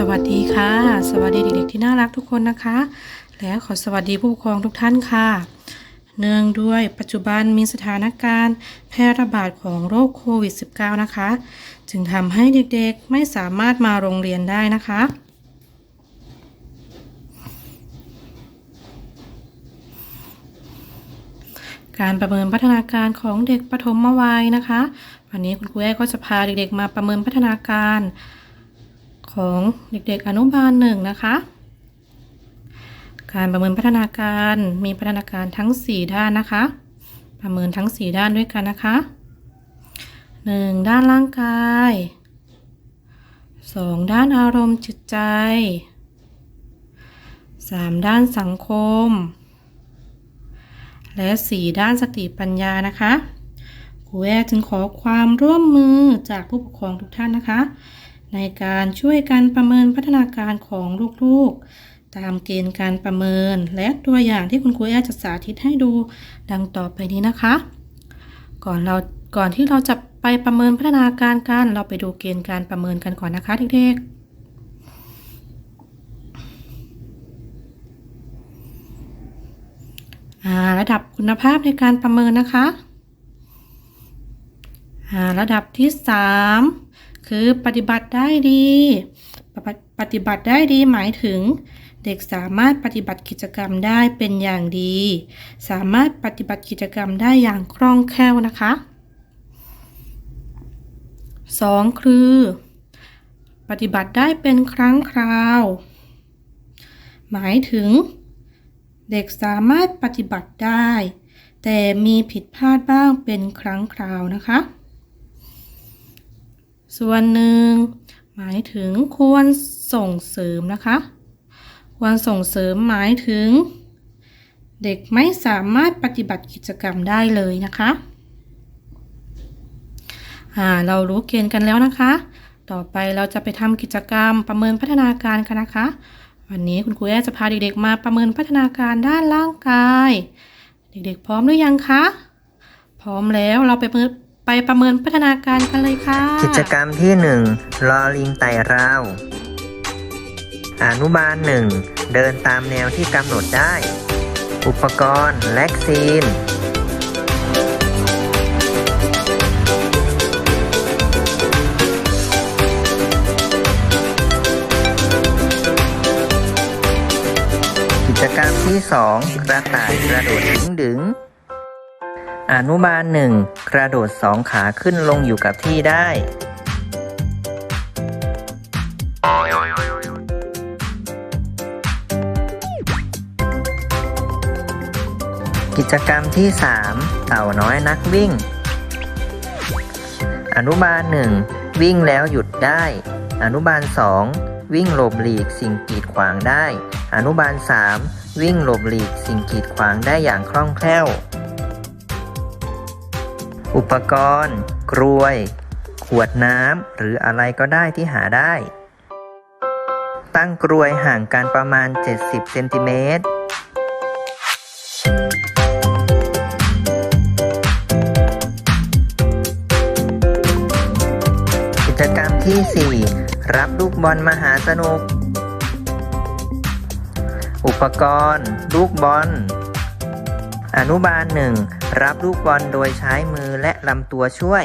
สวัสดีค่ะ สวัสดีเด็กๆที่น่ารักทุกคนนะคะ และขอสวัสดีผู้ปกครองทุกท่านค่ะ เนื่องด้วยปัจจุบันมีสถานการณ์ แพร่ระบาดของโรคโควิด -19 นะคะ จึงทำให้เด็กๆไม่สามารถมาโรงเรียนได้นะคะ การประเมินพัฒนาการของเด็กปฐมวัยนะคะ วันนี้คุณครูแอ้ก็จะพาเด็กๆ มาประเมินพัฒนาการ ของเด็กๆอนุบาลหนึ่งนะคะ การประเมินพัฒนาการมีพัฒนาการทั้ง 4 ด้านนะคะ ประเมินทั้ง 4 ด้านด้วยกันนะคะ 1. ด้านร่างกาย 2. ด้านอารมณ์จิตใจ 3. ด้านสังคม และ 4 ด้านสติปัญญานะคะครูแอจึงขอความร่วมมือจากผู้ปกครองทุกท่านนะคะ ในการช่วยกันประเมินพัฒนาการของลูกๆ ตามเกณฑ์การประเมิน และตัวอย่างที่คุณครูแอจะสาธิตให้ดูดังต่อไปนี้นะคะ ก่อนเราก่อนที่เราจะไปประเมินพัฒนาการกัน เราไปดูเกณฑ์การประเมินกันก่อนนะคะเด็กๆระดับคุณภาพในการประเมินนะคะ ระดับที่ 3 คือปฏิบัติได้ดี ปฏิบัติได้ดีหมายถึง เด็กสามารถปฏิบัติกิจกรรมได้เป็นอย่างดี สามารถปฏิบัติกิจกรรมได้อย่างคล่องแคล่วนะคะ 2. คือ ปฏิบัติได้เป็นครั้งคราว หมายถึง เด็กสามารถปฏิบัติได้ แต่มีผิดพลาดบ้างเป็นครั้งคราวนะคะ ส่วนหนึ่ง หมายถึงควรส่งเสริมนะคะ ควรส่งเสริมหมายถึง เด็กไม่สามารถปฏิบัติกิจกรรมได้เลยนะคะอ่าเรารู้เกณฑ์กันแล้วนะคะ ต่อไปเราจะไปทำกิจกรรมประเมินพัฒนาการกันนะคะ วันนี้คุณครูแอจะพาเด็กๆมาประเมินพัฒนาการด้านร่างกาย เด็กๆพร้อมหรือยังคะ พร้อมแล้วเราไป ไปประเมินพัฒนาการกันเลยค่ะ กิจกรรมที่1ลอลิงไต่ราว อนุบาลหนึ่งเดินตามแนวที่กำหนดได้ อุปกรณ์แล็กซีน กิจกรรมที่ 2 กระต่ายกระโดดดึงดึง อนุบาลหนึ่งกระโดดสองขาขึ้นลงอยู่กับที่ได้ กิจกรรมที่ 3 เต่าน้อยนักวิ่ง อนุบาลหนึ่งวิ่งแล้วหยุดได้ อนุบาล2วิ่งหลบหลีกสิ่งกีดขวางได้ อนุบาล3วิ่งหลบหลีกสิ่งกีดขวางได้อย่างคล่องแคล่ว อุปกรณ์ กรวย ขวดน้ำหรืออะไรก็ได้ที่หาได้ ตั้งกรวยห่างกันประมาณ 70 เซนติเมตรกิจกรรมที่ 4 รับลูกบอลมหาสนุก อุปกรณ์ ลูกบอล อนุบาลหนึ่งรับลูกบอลโดยใช้มือและลำตัวช่วย